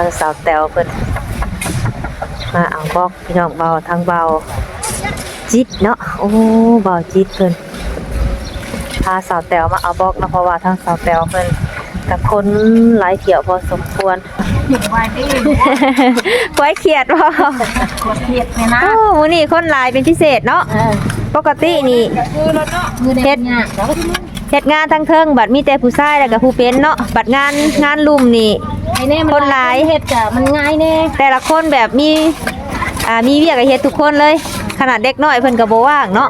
ทางสาวแตวเพิ่นมาเอาบอกพี่น้องเบาทางเบาจิตเนาะโอ้เบาจิตเพิ่นพาสาวแตวมาเอาบอกเนาะเพราะว่าทางสาวแตวเพิ่นกับคนหลายเกี่ยวพอสมควรเห็นไว้ดิไว้เขียดบ่กดเทียดเนี่ยนะโอ้มื้อนี้คนหลายเป็นพิเศษเนาะเออปกตินี่มือเด็ดเนี่ยเฮ็ดงานทั้งเทิงบัดมีแต่ผู้ชายแล้วก็ผู้เป็นเนาะบัดงานงานลุมนี่ ไอ้เนี่ยมันคนหลายเห็ดจ้ะมันง่ายแน่แต่ละคนแบบมีอ่ามีเวียกให้เฮ็ดทุกคนเลย ขนาดเด็กน้อยเพิ่นก็บ่ว่างเนาะ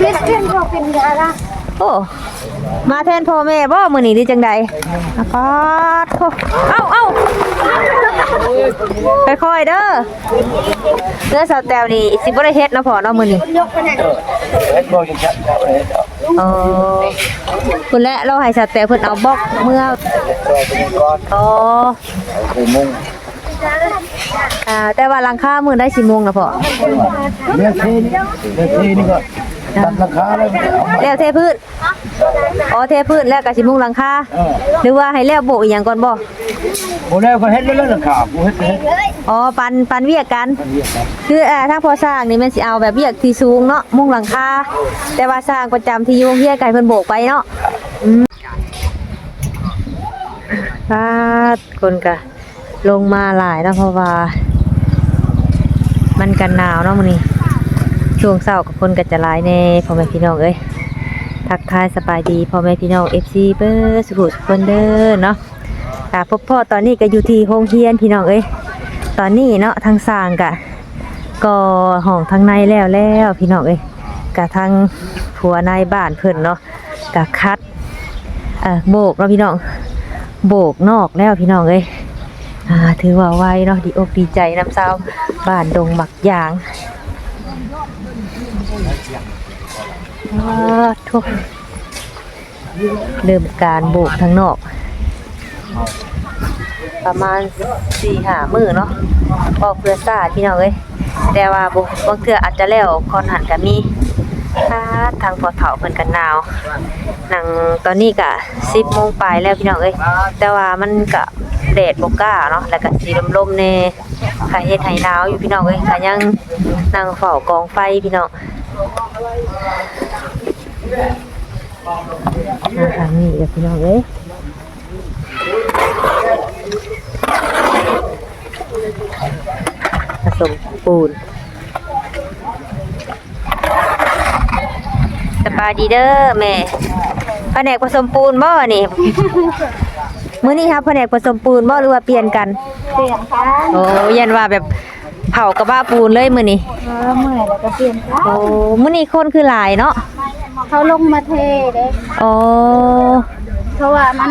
เฮ็ดเพื่อนเราเป็นยาละโอ้มาแทนพ่อแม่บ่มื้อนี้หรือจังใดอะปาดโถเอ้าเอ้าค่อยๆเด้อเนื้อสาวแตวนี่สิบ่ได้เฮ็ดเนาะพ่อเนาะมื้อนี้ ยกไปไหน เออ คุณและเราให้สาวแตวเพิ่นเอาบล็อกเมื่ออ๋ออ่าแต่ว่าหลังคามื้อได้4โมงนะพ่อเรียกทีนี่เรียกทีนี่ก็ตัดราคาแล้วเอามาแล้วเทพื้นอ๋อเทพื้นแล้วก็สิมุงหลังคาเออหรือว่าให้แล้วโบกอีหยังก่อนบ่ โอ้แล้วก็เฮ็ดแล้วราคากูเฮ็ดเฮ็ดอ๋อปันปันเวียกกันมันเรียกกันคืออ่าทางพอสร้างนี่มันสิเอาแบบเวียกที่สูงเนาะมุงหลังคาแต่ว่าสร้างประจำที่อยู่โรงเรียนไกลเพิ่นโบกไปเนาะอืมฟาดคนก็ลงมาหลายเนาะเพราะว่า มันกันหนาวเนาะมื้อนี้ช่วงเช้ากับคนก็จะหลายแน่พ่อแม่พี่น้องเอ้ยทักทายสบายดีพ่อแม่พี่น้อง FC เบิร์สุขุสุขคนเด้อเนาะ อ่าพบพ่อตอนนี้ก็อยู่ที่โรงเรียนพี่น้องเอ้ยตอนนี้เนาะทางสร้างกะก็ห้องทางในแล้วแล้วพี่น้องเอ้ยกะทางผัวนายบ้านเพิ่นเนาะกะคัดเอ่อโบกเนาะพี่น้องโบกนอกแล้วพี่น้องเอ้ยอ่าถือว่าไวเนาะดีอกดีใจน้ำเศร้าบ้านดงหมักยางว้าทุกเริ่มการโบกทางนอก ประมาณสี่หามือเนาะออกเพื่อซาดพี่น้องเอ้ยแต่ว่าบบบางเทื่ออาจจะแล้วคอนหันกับมีถ้าทางพอเถาเพิ่นกันหนาวหนังตอนนี้ก็สิบโมงปลายแล้วพี่น้องเอ้ยแต่ว่ามันก็แดดบกล้าเนาะแล้วก็สีลมๆแน่ค่ะเฮ็ดให้หนาวอยู่พี่น้องเอ้ยค่ะยังนั่งเฝ้ากองไฟพี่น้องมาทางนี้พี่น้องเอ้ย ผสมปูนสบายดีเด้อแม่แผนกผสมปูนบ่นี่ มื้อนี้ครับแผนกผสมปูนบ่หรือว่าเปลี่ยนกัน เปลี่ยนกันโอ้ยันว่าแบบเผากระบ้าปูนเลยมื้อนี้เออเมื่อยแล้วก็เปลี่ยนกันโอ้มื้อนี้คนคือหลายเนาะเขาลงมาเทเด้โอ้ เพราะว่ามัน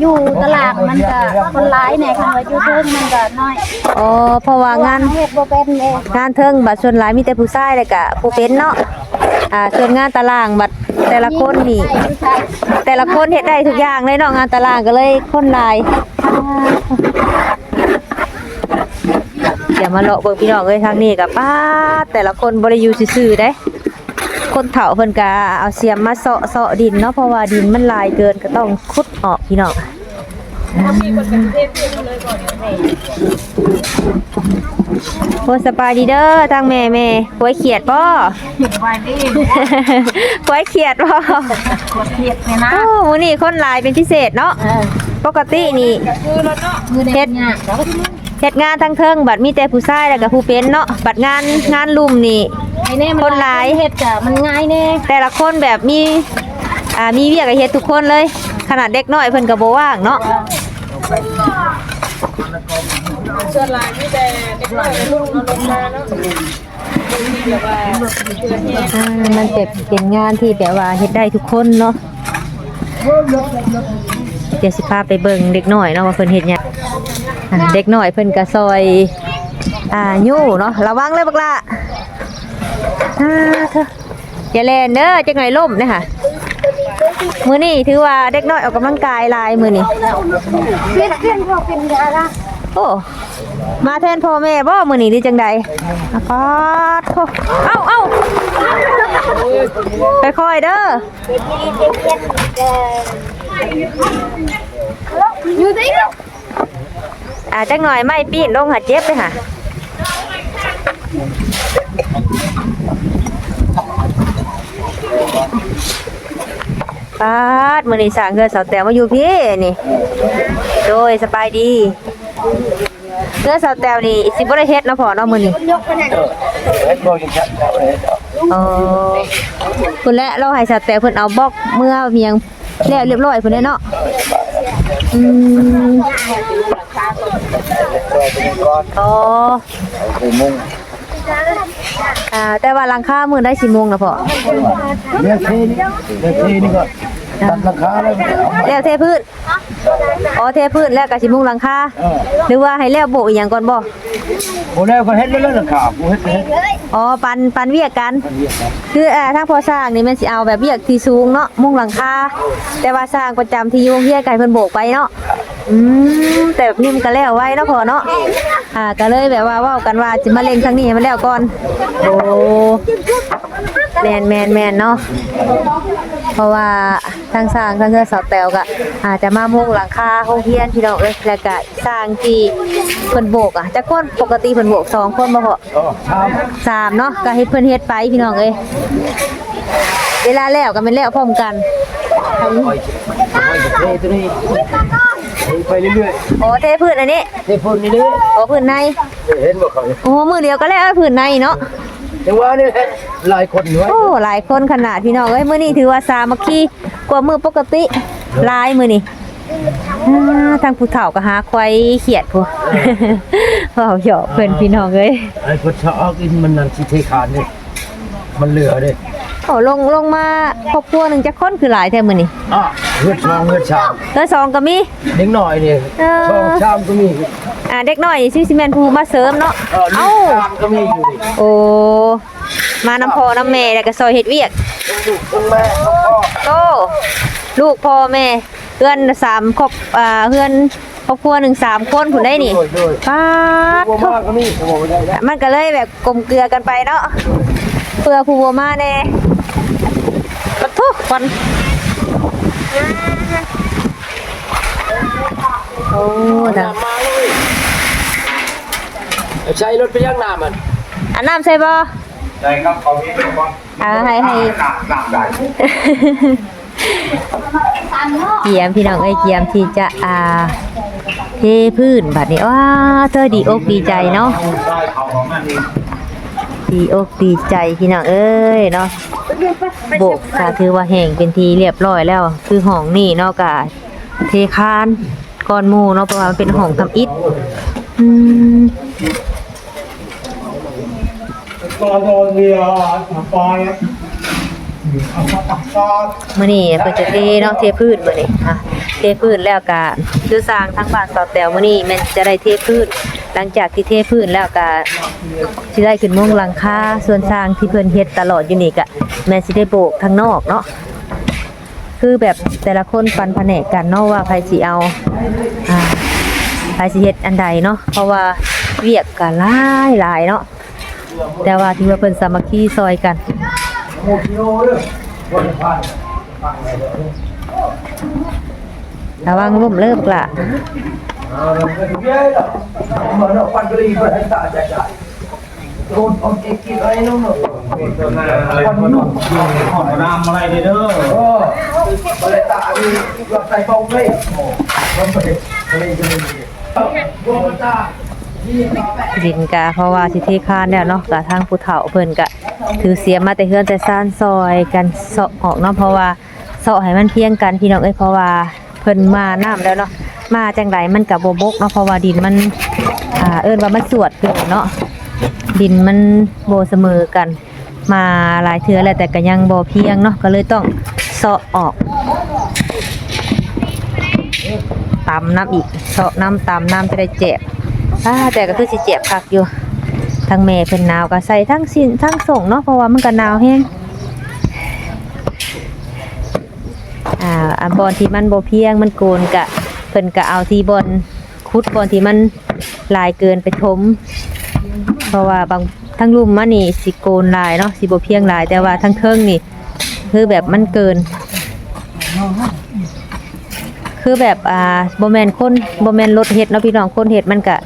อยู่ตลาดมันก็คนร้ายเนี่ยคันว่าอยู่เพิ่งมันก็น้อยโอ้เพราะว่างานเฮ็ดบ่เป็นเด้งานเทิงบัดส่วนหลายมีแต่ผู้ชายแล้วก็ผู้เป็นเนาะอ่าส่วนงานตารางบัดแต่ละคนนี่แต่ละคนเฮ็ดได้ทุกอย่างเลยเนาะงานตารางก็เลยคนหลายเดี๋ยวมาเลาะเบิ่งพี่น้องเอ้ยทางนี้กับป้าแต่ละคนบ่ได้อยู่ซื่อๆเด้ คนเฒ่าเพิ่นก็เอาเสียมมาเซาะเซาะดินเนาะเพราะว่าดินมันลายเกินก็ต้องขุดออกพี่น้องโอ้สบายดีเด้อทางแม่แม่หวยเขียดบ่เห็นไว้ดิหวยเขียดบ่กดเทียดเนี่ยนะโอ้มื้อนี้คนหลายเป็นพิเศษเนาะเออปกตินี่มือเด็ด เนี่ยเฮ็ดงานทั้งเทิงบัดมีแต่ผู้ชายแล้วก็ผู้เป็นเนาะบัดงานงานลุมนี่ ไอ้เนี่ยมันคนหลาย เฮ็ดจ้ะมันง่ายแน่แต่ละคนแบบมีอ่ามีเวียกให้เฮ็ดทุกคนเลย ขนาดเด็กน้อยเพิ่นก็บ่ว่างเนาะอ่ามันเป็นเป็นงานที่แบบว่าเฮ็ดได้ทุกคนเนาะเดี๋ยวสิพาไปเบิ่งเด็กน้อยเนาะว่าเพิ่นเฮ็ดหยังอ่า เด็กน้อยเพิ่นก็ซอยอ่ายู่เนาะระวังเลยบักละอ่าเถอะอย่าแลนเด้อจังไงล่มเด้อค่ะมื้อนี้ถือว่าเด็กน้อยออกกำลังกายหลายมื้อนี้เฮ็ดเพื่อนเราเป็นยาละโอ้มาแทนพ่อแม่บ่มื้อนี้หรือจังใดอะปาดโถเอ้าเอ้าค่อยๆเด้ออยู่ไหนลูก อ่าจักหน่อยไม่ปีนลงหาเจ็บเลยค่ะปาดมือนี้สร้างเงินสาวแตวมาอยู่พี่นี่ โดยสบายดีเงินสาวแต้วนี่สิบ่ได้เฮ็ดเนาะพ่อเนาะมือนี่อ๋อพุ่นและเราให้สาวแต่เพิ่นเอาบล็อกเมื่อเพียงแล้วเรียบร้อยพุ่นแหละเนาะอืม ตัวเป็นก้อนอ๋อคือมุงอ่าแต่ว่าหลังคามื้อได้สิโมงนะพ่อเลี้ยงเทนี่เลี้ยงเทนี่ก็ตัดราคาแล้วแล้วเทพื้นอ๋อเทพื้นแล้วก็สิมุงหลังคาเออหรือว่าให้แล้วโบกอีหยังก่อนบ่บ่แล้วก็เฮ็ดแล้วราคาบ่เฮ็ดเฮ็ดอ๋อปันปันเวียกกันมันเรียกนะคืออ่าทางพอสร้างนี่มันสิเอาแบบเวียกที่สูงเนาะมุงหลังคาแต่ว่าสร้างประจำที่อยุ่โรงเฮียนไก่เพิ่นโบกไปเนาะ อืมแต่แบบนี้มันก็แล้วไว้เนาะพอเนาะอ่าก็เลยแบบว่าเว้ากันว่าสิมาเล็งทางนี้ให้มันแล้วก่อนโอ้แมนแมนแมนเนาะเพราะว่าทางสร้างทางเฮือเสาแตวก็อาจจะมามุงหลังคาโรงเรียนพี่น้องเอ้ยแล้วก็สร้างที่เพิ่นโบกอะจักคนปกติเพิ่นโบกสองคนบ่พออ๋อชามสามเนาะก็ให้เพื่อนเฮ็ดไปพี่น้องเอ้ยเวลาแล้วก็เป็นแล้วพร้อมกัน โอ้ยเทตัวนี้เทไปเรื่อยโอ้เทพื้นอันนี้ๆเทพ่นนี่เด้อโอ้พื้นในเห็นบ่เขาโอ้มือเดียวก็แล้วพื้นในเนาะจังว่านี่แหละหลายคนอยู่โอ้หลายคนขนาดพี่น้องเอ้ยมื้อนี้ถือว่าสามัคคีกว่ามื้อปกติหลายมื้อนี้อ่าทางผู้เฒ่าก็หาควายเขียดพูเว้าหยอกเพิ่นพี่น้องเอ้ย ไอ้คนชอบกินมันนั่นสิเทคานนี่มันเหลือเด้โอ้ลงลงมาครอบครัวหนึงจักคนคือหลายแท้มื้อนี้อะ เฮือดชองเฮือดชามแล้วสองก็มี เด็กหน่อยนี่เออ ชองชามก็มีอ่าเด็กน้อยนี่ชื่อสิแม่นผู้มาเสริมเนาะเออลูเอ้า กชามก็มีอยู่นี่โอ้มาน้ำพอน้ำแม่แล้วก็ซอยเฮ็ดเวียกลูกทั้งแม่ทั้งพ่อโตลูกพ่อแม่เพื่อนสามครอบอ่าเพื่อนครอบครัวหนึ่งสามคนผุนได้นี่โดยโดยป้าดบัวมากก็มีสมองได้แล้วมันก็เลยแบบกลมเกลือกันไปเนาะเพื่อผู้บัวมาแน่กระทุกคน โอ้ดังใช้รถไปย่างน้ำมันอันน้ำใส่บ่ใช่ครับเขามีเป็นว่าอ่าให้ให้น้ำน้ำได้เกียมพี่น้องเอ้ยเกียมที่จะอ่าเทพื้นบัดนี้ว้าเธอดีอกดีใจเนาะไดีอกดีใจพี่น้องเอ้ยเนาะโบกก็ถือว่าแห้งเป็นทีเรียบร้อยแล้ว คือห้องนี่เนาะกะเทคานก้อนหมูเนาะเพราะว่ามันเป็นห้องทำอิฐอืมตอนเรียนปอยมื่อนี้เพิ่นจะเทเนาะเทพื้นมื้อนี้อะเทพื้นแล้วก็คือสร้างทั้งบ้านเสาแตวมื้อนี้ม่นจะได้เทพื้น หลังจากที่เทพื้นแล้วก็สิได้ขึ้นมุงหลังคาส่วนสร้างที่เพิ่นเฮ็ดตลอดอยู่นี่ก็แม่สิได้โบกทางนอกเนาะคือแบบแต่ละคนปันแผนกกันเนาะว่าใครสิเอาอ่าใครสิเฮ็ดอันใดเนาะเพราะว่าเวียกก็หลายหลายเนาะแต่ว่าที่ว่าเพิ่นสามัคคีซอยกันหกกิโลเลยวันพันระวังล่มเริ่มกละ นเยอะแล้วมันเอาปันกรีไปให้ตาใจใจโดนเอาเก็บกินอะไรนู่นน่ะปันนู่นขอน้ำอะไรเด้อดินกะเพราะว่าสิเทคานแล้วเนาะกะทางผู้เฒ่าเพิ่นกะถือเสียมมาแต่เฮือนแต่ซ่านซอยกันเสาะออกเนาะเพราะว่าเสาะให้มันเพียงกันพี่น้องเอ้ยเพราะว่าเพิ่นมาน้ำแล้วเนาะ มาจังไดมันก็บ่บบกเนาะเพราะว่าดินมันอ่าเอิ้นว่ามันสวดขึ้นเนาะดินมันโบเสมอกัน มาหลายเทือแล้วแต่ก็ยังบ่เพียงเนาะก็เลยต้องเสาะออกตำน้ำอีกเสาะน้ำตำน้ำจะได้เจ็บแต่ก็คือสิเจ็บคักอยู่ทั้งแม่เพิ่นหนาวก็ใส่ทั้งสินทั้งส่งเนาะเพราะว่ามันก็หนาวแฮงอ่าอันบอนที่มันบ่เพียงมันโกนกะ พิ่นก็เอาที่บอนคุดบอนที่มันลายเกินไปถมเพราะว่าบางทั้งลุ่มมันนี่สิโกนลายเนาะสิบเพียงลาย แต่ว่าทั้งเทิงนี่ คือแบบมันเกิน คือแบบอ่าโบแมนคนโบแมนรถเฮ็ดเนาะพี่น้องคนเฮ็ดมันก็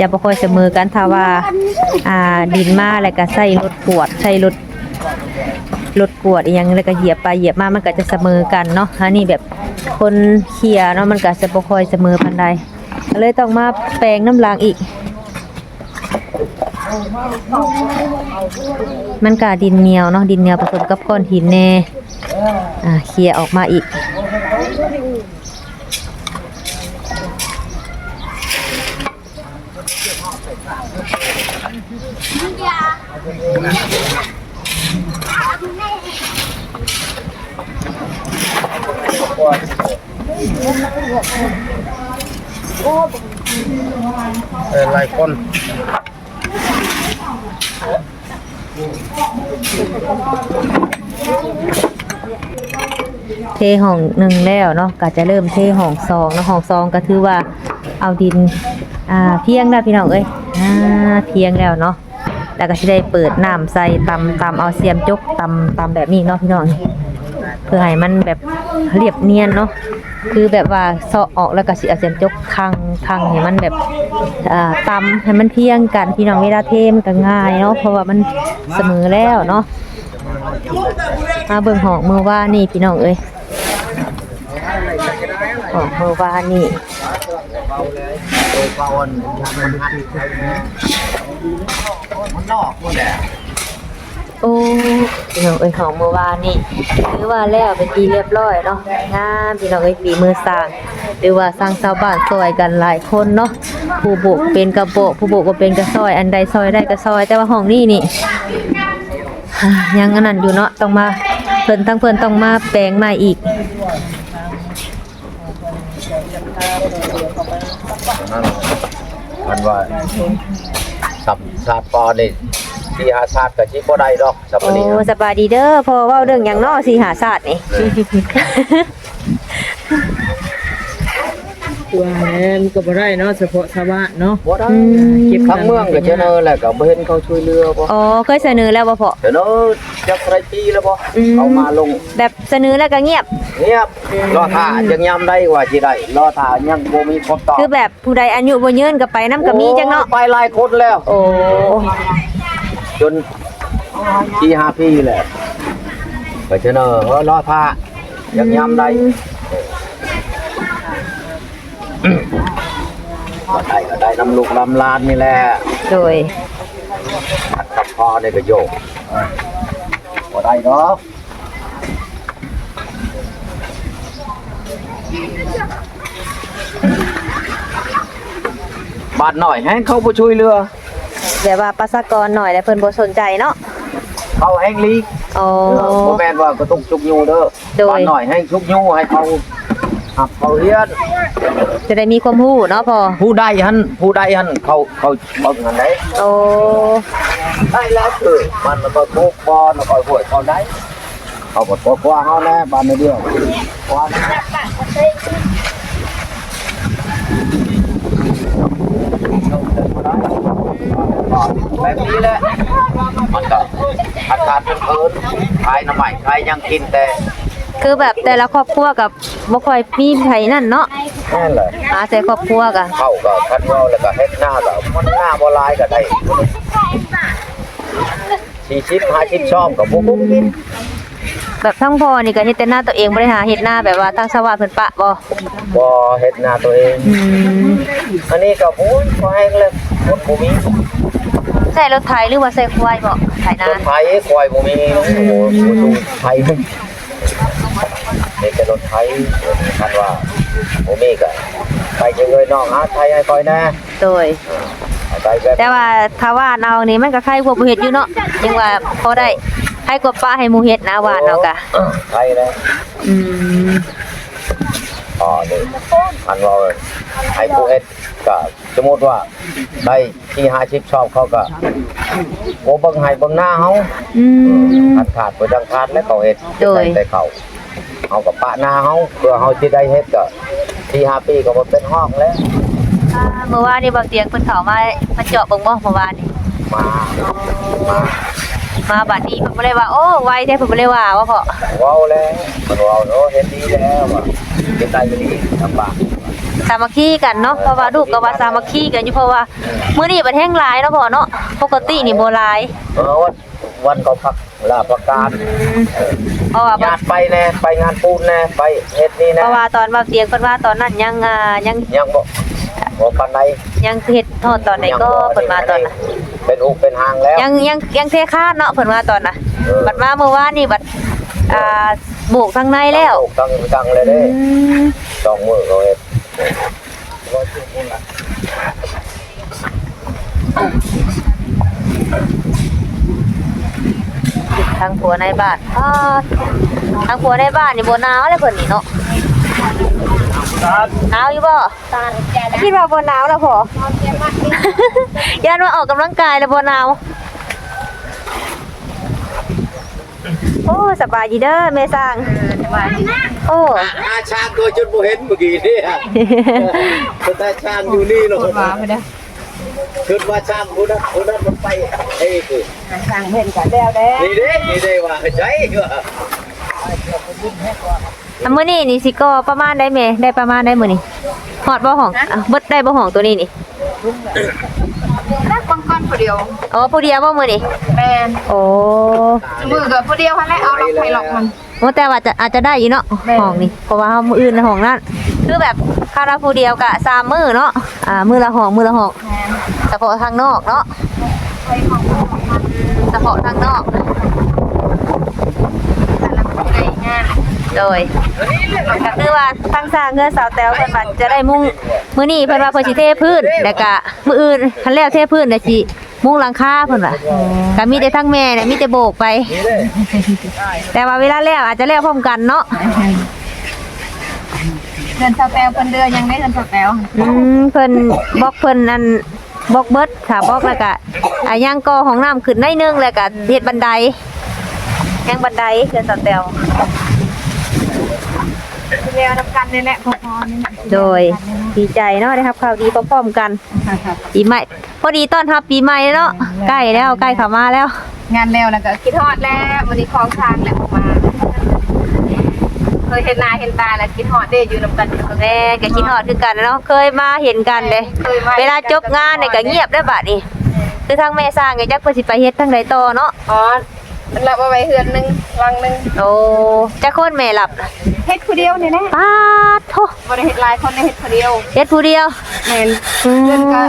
จะบ่ค่อยเสมอกันถ้าว่าอ่าดินมาแล้วก็ใส่รถกวดใส่รถรถกวดอีหยังแล้วก็เหยียบไปเหยียบมามันก็จะเสมอกันเนาะอันนี้แบบ คนเขี่ยเนาะมันก็จะบ่ค่อยเสมอปานใดก็เลยต้องมาแปลงน้ำลางอีก มันก็ดินเหนียวเนาะดินเหนียวผสมกับก้อนหินแน่อ่าเคลียออกมาอีก เออหลายคนเทห้องหนึ่งแล้วเนาะก็จะเริ่มเทห้องสองเนาะห้องสองก็ถือว่าเอาดินอ่าเพียงแล้พี่น้องเอ้ยอ่าเพียงแล้วเนาะแล้วก็สิได้เปิดน้ำใส่ตำตำเอาเสียมจกตำตำแบบนี้เนาะพี่น้องเพื่อให้มันแบบเรียบเนียนเนาะ คือแบบว่าเซาะออกแล้วก็สิเอาเสียมจกคังคังให้มันแบบอ่าตำให้มันเพียงกันพี่น้องเวลาเทมันก็ง่ายเนาะเพราะว่ามันเสมอแล้วเนาะมาเบิ่งห้องมือว่านี่พี่น้องเอ้ยของเมื่อวานนี่เบาอันมันหันมันนอกหมดแหละ โอ้พี่น้องเอ้ยของเมื่อวานนี่ถือว่าแล้วเป็นทีเรียบร้อยเนาะงามพี่น้องเอ้ยฝีมือสร้างหรือว่าสร้างชาวบ้านซอยกันหลายคนเนาะผู้บุกเป็นกระโบกผู้บุกก็เป็นกระซอย อันใดซอยได้กระซอย แต่ว่าห้องนี้นี่ยังอันนั้นอยู่เนาะต้องมาเพิ่นทั้งเพิ่นต้องมาแปลงใหม่อีกนั่นมันว่าสับชาปอนี่ ที่หาชาติกับชิบ่ได้ดอกสับโอ้นี้สบายดีเด้อพอเว้าเรื่องหยังเนาะสิหาศาสตร์นี่ว่าแม่นก็บ่ได้เนาะเฉพาะชาวบ้านเนาะบ่ได้อืม เก็บทั้งเมืองก็เจเนอแหละก็บ่เห็นเขาช่วยเหลือบ่อ๋อเคยเสนอแล้วบ่พอ เจเนอจักไรปีแล้วบ่อืม เอามาลง แบบเสนอแล้วก็เงียบ เงียบรอท่ายังยามได้ว่าสิได้รอท่ายังบ่มีคำตอบคือแบบผู้ใดอายุบ่ยืนก็ไปน้ำก็มีจังเนาะโอ้ไปหลายคนแล้วโอ้ จนที่ห้าปีแหละไปเจเนอเออรอท่ายังยามได้ก็ได้ก็ได้น้ำลูกน้ำลานนี่แหละโดยขัดกับพ่อเนี่ยก็โยกก็ได้เนาะบาดหน่อยให้เขาผู้ช่วยเรือ แบบว่าประชากรหน่อยแล้วเพิ่นบ่สนใจเนาะเขาแห้งลีกอ๋อ บ่แม่นว่าก็ต้องชุกยูเด้อโดยบาดหน่อยให้ชุกยูให้เขาหับเขาเฮียนจะได้มีความรู้เนาะพอผู้ใดหันผู้ใดหันเขาเขาเบิ่งอันไหนโอ้ได้แล้วคือมันมันก็ทุกบอลมันก็ห่วยเขาได้เขาหมดกว่าเขาแน่บ้านในเดียวกว่านะ แบบนี้แหละ มันก็อากาศเป็นเพินขายน้ำใหม่ขายยังกินแต่คือแบบแต่ละครอบครัวกับบ่ค่อยมีไผนั่นเนาะนั่นแหละอาศัยครอบครัวกะเข้าก็คันเว่าแล้วก็เฮ็ดหน้าก็มันหน้าบ่ลายก็ได้สี่ชิปห้าชิปชอบกับพวกผมกินแบบทั้งพ่อนี่ก็เฮ็ดแต่หน้าตัวเองบ่ได้หาเฮ็ดหน้าแบบว่าทางชาวบ้านเพิ่นปะบ่บ่เฮ็ดหน้าตัวเองอืมอันนี้ก็โอ้ยพอแห้งเลย รถบ่มีใช้รถไถหรือว่าใช้ควายบ่ไถนารถไถควายบ่มีโอ้โหดูไถนี่เป็นรถไถคันว่าบ่มีก็ไปจังเลยน้องหาไถให้คอยแน่โดย ไปแบบแต่ว่าถ้าว่าเอานี่มันก็ใครกว่าผู้เฮ็ดอยู่เนาะยังว่าพอได้ใครกว่าป้าให้หมู่เฮ็ดนะว่าเอากะไถนะอืม อ๋อนี่คันว่าให้ผู้เฮ็ดก็สมมุติว่าได้ที่50ชอบเขาก็โอ้เบิ่งให้เบิ่งหน้าเฮาอืมขาดขาดไปดังขาดแล้วเขาเฮ็ดโดยแต่เขาเอากับปะหน้าเฮาเพื่อเฮาสิได้เฮ็ดก็ที่ห้าปีก็บ่เป็นห้องแล้วอ่าเมื่อวานนี่บางเตียงเพิ่นเข้ามามาเจาะเบิ่งบ่เมื่อวานนี่มามา มาบัดนี้เพิ่นบ่ได้ว่าโอ้ไวแท้เพิ่นบ่ได้ว่าว่าพ่อเว้าแล้วมันเว้าเนาะเฮ็ดดีแล้วว่าเฮ็ดได้ก็ดีลำบากสามัคคีกันเนาะเพราะว่าลูกก็ว่าสามัคคีกันอยู่เพราะว่ามื้อนี้บัดแห้งหลายเนาะพ่อเนาะปกตินี่บ่หลายเออวันวันเขาพักลาประการเพราะว่าบัญาดติไปแน่ไปงานปูนแน่ไปเฮ็ดนี่เพแน่ราะว่าตอนว่าเตียงเพิ่นว่าตอนนั้นยังอ่ายังยังบ่ บ่ปานใดยังเฮ็ดทอดตอนไหนก็เพิ่นมาตอนน่ะเป็นอุเป็นหางแล้ว ยังยังยังเทคาดเนาะเพิ่นว่าตอนน่ะเออบัดมาเมื่อวานนี่บัดอ่าโบกทางในแล้วตั้งตั้งเลยเด้อืมสองมือเขาเฮ็ดทางผัวในบ้านอ้าทางผัวในบ้านนี่บ่หนาวเลยเพิ่นนี่เนาะ หนาวอยู่บ่ตาแก่คิดว่าบ่หนาวแล้วพอ ย่านว่าออกกำลังกายแล้วบ่หนาว โอ้สบายดีเด้อแม่สร้างโอ้อาช้างตัวจนบ่เห็นเมื่อกี้นี่แต่ช้างอยู่นี่เนาะมาไม่ได้คือว่าช้างผู้นั้นผู้นั้นมันไปเอ้คือทางเห็นกันแล้วเด้นี่เด้นี่เด้ว่าใจก็ อันมื้อนี้นี่สิก็ประมาณได้แม่ได้ประมาณได้มื้อนี้ฮอดบ่ห้องอะเบิดได้บ่ห้องตัวนี้นี่นักบังกอนผู้เดียวอ๋อผู้เดียวบ่มื้อนี้แม่นโอ้มือกับผู้เดียวหั่นแหละเอาล็อกไปล็อกมันโอ้แต่ว่าจะอาจจะได้อยู่เนาะแม่ห้องนี่เพราะว่าเฮามื้ออื่นในห้องนั้นคือแบบคาราผู้เดียวกะสามมื้อเนาะอ่ามื้อละห้องมื้อละห้องแม่นเฉพาะทางนอกเนาะไปของของมันเฉพาะทางนอกแต่ละผู้ใดงานโดย ก็คือว่าทางสร้างเงินสาวแตวเพิ่นว่าจะได้มุ่งมื้อนี้เพิ่นว่าเพิ่นสิเทพื้นแล้วก็มื้ออื่นคันแล้วเทพื้นแล้วสิมุ่งหลังคาเพิ่นว่าก็มีแต่ทั้งแม่เนี่ยมีแต่โบกไป แต่ว่าเวลาแล้วอาจจะแล้วพร้อมกันเนาะเดินสแปลเพิ่นเดือยังได้เดินสแปลอืมเพิ่นบอกเพิ่นนั่นบอกเบิดถ้าบอกแล้วก็อะย่างกอของน้ำขึ้นหน้นึงแล้วก็เฮ็ดบันไดย่างบันไดเดินสาวแตว เรียวนำกันนี่แหละพอๆนี่แหละโดยดีใจเนาะได้รับข่าวดีพร้อมๆกันปีใหม่ พอดีต้อนรับปีใหม่เนาะใกล้แล้วใกล้เข้ามาแล้ว งานแล้วแล้วก็คิดฮอดแล้ววันนี้คลองทางแหละออกมาเคยเห็นหน้าเห็นตาแล้วคิดฮอดเด้อยู่นำกันอยู่กับแม่ก็คิดฮอดคือกันเนาะเคยมาเห็นกันเด้เคยมาเวลาจบงานเนี่ยก็เงียบได้อบัดนี้คือทางแม่สร้างไงจักเพิ่นสิไปเฮ็ดทางใดต่อเนาะอ๋อ มันรับเอาไว้เฮือนหนึงลังหนึงโอ้จักคนแม่หลับน่ะเฮ็ดผู้เดียวนี่แหละปาดโทบ่ได้เฮ็ดหลายคนได้เฮ็ดผู้เดียวเฮ็ดผู้เดียวแม่นอืมเพื่อนก็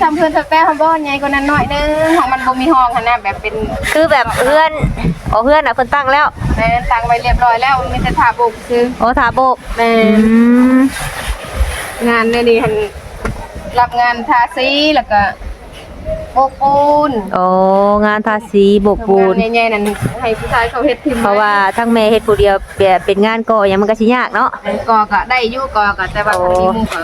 จำเพื่อนสแปรเขาบ่ใหญ่กว่านั้นหน่อยนึงของมันบ่มีห้องหั่นน่ะแบบเป็นคือแบบเพื่อนอ๋อเพื่อนน่ะเพิ่นตั้งแล้วแม่นตั้งไว้เรียบร้อยแล้วมีแต่ถาบุกคือโอ้ถาโบกแม่อืน มงานในนี่หั่นรับงานทาสีแล้วก็โบกปูนโอ้งานทาสีโบกปูนงานใหญ่ๆนั่นให้ผู้ชายเขาเฮ็ดทิมเพราะว่าทั้งแม่เฮ็ดผู้เดียวแบบเป็นงานก่อหยังมันก็สิยากเนาะกอก็ได้อยู่กอก็แต่ว่าโอ้คนมีหมู่ก็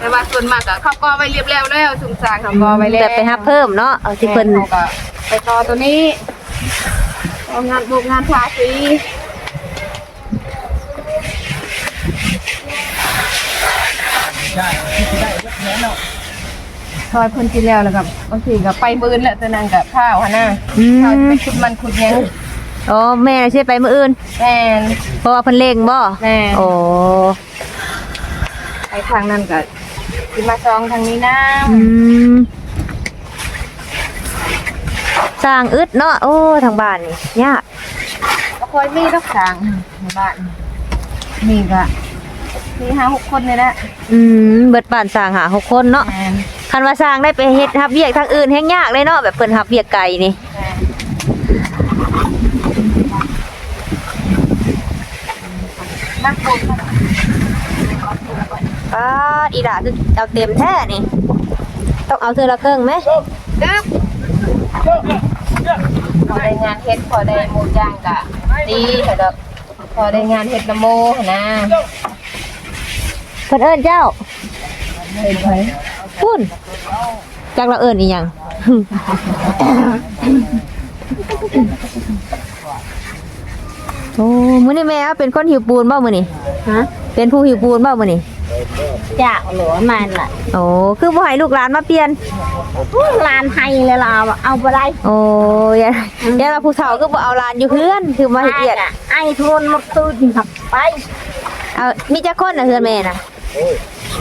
แต่ว่าส่วนมากก็เขากอไว้เรียบแล้วแล้วสุงสางเขากอไว้แล้วแบบไปหับเพิ่มเนาะเอาที่เพิ่นเขาก็ไปต่อตัวนี้เอางานบุกงานทาสี ซอยเพิ่นกินแล้วแล้วกับบางทีก็ไปมื้อแหละแต่นั้นก็ข้าวหั่นน่ะอืม ข้าวไปขุดมันขุดหยังอ๋อแม่น่ะสิไปมื้ออื่น แม่น เพราะว่าเพิ่นเร่งบ่แม่นโอ้ไปทางนั้นก็สิมาซองทางนี้นะอืมสร้างอึดเนาะ โอ้ทางบ้านนี่ยากบ่ค่อยมีดอกสางในบ้านมีก็มีห้าหกคนนี่แหละอืมเบิดบ้านสร้างหาหกคนเนาะ แม่น คันว่าสร้างได้ไปเฮ็ดรับเวียกทางอื่นแฮงยากเลยเนาะแบบเพิ่นรับเวียกไกลนี่แม่นนักบุญป้าดอีหล่าคือเอาเต็มแท้นี่ ต้องเอาเทื่อละครึ่งไหมดึบพอได้งานเฮ็ดพอได้หมูย่างก็ดีแต่ดอกพอได้งานเฮ็ดละโมหั่นนะเพิ่นเอิ้นเจ้าเห็นไผ พุ่นจักเราเอิ้นอีหยังโอ้มื้อนี้แม่เอาเป็นคนหิวปูนบ่มื้อนี้ฮะเป็นผู้หิวปูนบ่มื้อนี้จากหลวมันล่ะโอ้คือบ่ให้ลูกหลานมาเปลี่ยนลานให้เลยเราเอาไปได้โอ้ยายยายว่าผู้เฒ่าคือบ่เอาหลานอยู่เฮือนคือมาเฮ็ดเวียกไอ้ทุนมาตื้นขับไปเอามีจักคนน่ะเฮือนแม่น่ะ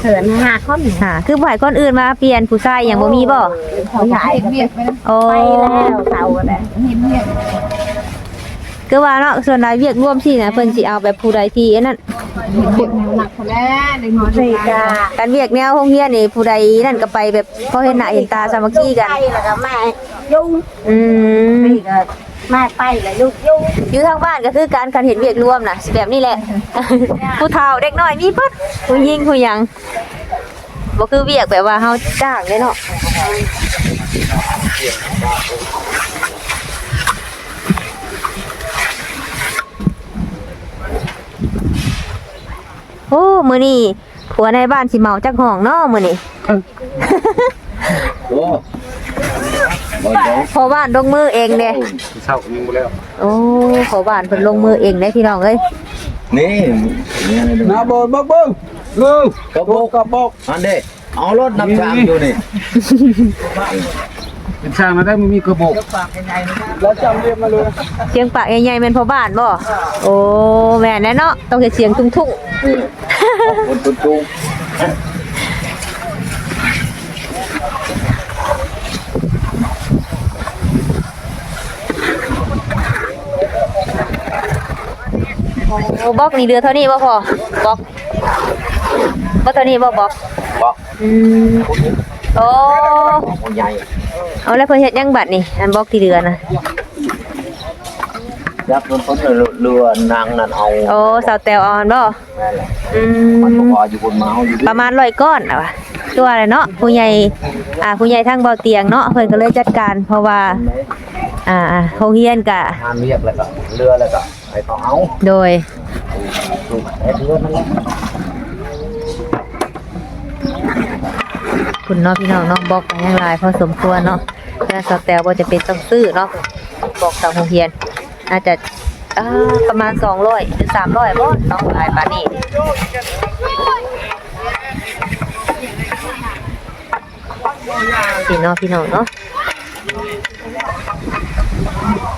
เถินห้าคนค่ะ คือบ่ให้คนอื่นมาเปลี่ยนผู้ชายหยังบ่มีบ่เขาใหญ่โอ้ไปแล้วเสาอะไรคือว่าเนาะส่วนรายเวียกร่วมสินะเพิ่นสิเอาแบบผู้ใดที่อันนั้นสี่กาการเวียกแนวโรงเรียนนี่ผู้ใดนั่นก็ไปแบบพอเห็นหน้าเห็นตาสามัคคีกันไปแล้วก็แม่ยุ่งอืมนี่ก็ แม่ไปแล้วยุ่งยุ่งอยู่ทางบ้านก็คือการคันเห็นเวียกร่วมน่ะสิแบบนี้แหละ ผู้เฒ่าเด็กน้อยมีเบิดผู้หญิงผู้หยังบ่คือเวียกแบบว่าเฮาจ้างเลยเนาะโอ้มื้อนี้ผัวในบ้านสิเมาจักห้องเนาะมื้อนี้โอ้บ่ได้ พอบ้านลงมือเองเด้เช่ายิงไปแล้วโอ้พอบ้านเพิ่นลงมือเองได้พี่น้องเอ้ยนี่นี่อะไรดูนาบนบักเบิ้งเร็วกระบอกกระบอกอันเด้เอารถนำทางอยู่นี่เป็นช่างมาได้มันมีกระบอกแล้วจำเรียกมาเลยเสียงปากใหญ่ๆแม่นพอบ้านบ่โอ้แม่นแน่เนาะต้องเฮ็ดเสียงทุ่งคนตุ้งตุ้ง อ้บอกนี่เดือเท่านี้บ่พอบอกบ่เท่านี้บ่บอกบอกอืมโอ้คนใหญ่เอาแล้วเพิ่นเฮ็ดหยังบัดนี่อันบอกที่เดือนะยักษ์มันเพิ่นเรือนางนั่นเอาโอ้สาวแตวเอาอันบ่แม่นแหละอืมันมพออยู่บนเมาอยู่ประมาณ100ก้อนอะว่ะตัวอะไรเนาะผู้ใหญ่อ่าผู้ใหญ่ทางเบาเตียงเนาะเพิ่นก็เลยจัดการเพราะว่า อ่าอ่าโรงเรียนก็งานเรียกแล้วก็เรือแล้วก็ ให้เขาเอาโดย ลูกไอ้เรือนั่นคุณเนาะพี่น้องเนาะบอกกันยังหลายพอสมควรเนาะแล้วสแตลบ่จะเป็นต้องซื้อเนาะบอกทางโรงเรียนอาจจะอ่าประมาณ200หรือ300บ่เนาะหลายปานนี้พี่น้องพี่น้องเนาะ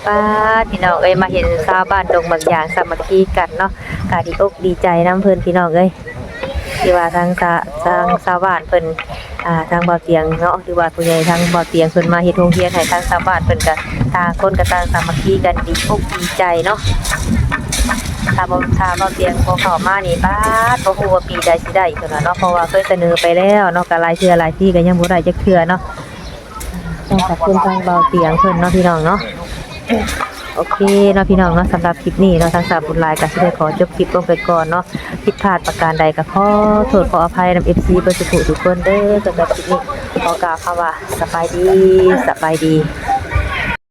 ป้าดพี่น้องเอ้ยมาเห็นชาวบ้านดงบางอย่างสามัคคีกันเนาะกาดีอกดีใจน้ำเพิ่นพี่น้องเอ้ยที่ว่าทางสาทางชาวบ้านเพิ่นอ่าทางบ่อเตียงเนาะหรือว่าผู้ใหญ่ทางบ่อเตียงเพิ่นมาเฮ็ดโรงเรียนให้ทางชาวบ้านเพิ่นก็ต่างคนก็ต่างสามัคคีกันดีอกดีใจเนาะถ้าบ่ถ้าบ่อเตียงบ่เข้ามานี่ป้าดบ่ฮู้ว่าปีใดสิได้เพิ่นว่าเนาะเพราะว่าเคยเสนอไปแล้วเนาะก็หลายเทื่อหลายที่ก็ยังบ่ได้จักเทื่อเนาะต้องขอบคุณทางบ่อเตียงเพิ่นเนาะพี่น้องเนาะ โอเคเนาะพี่น้องเนาะสำหรับคลิปนี้เนาะทางสาวบุญลายก็สิได้ขอจบคลิปลงไปก่อนเนาะผิดพลาดประการใดก็ขอโทษขออภัยนำ FC เบอร์สุขุทุกคนเด้อสำหรับคลิปนี้ขอกล่าวคำว่าสบายดีสบายดี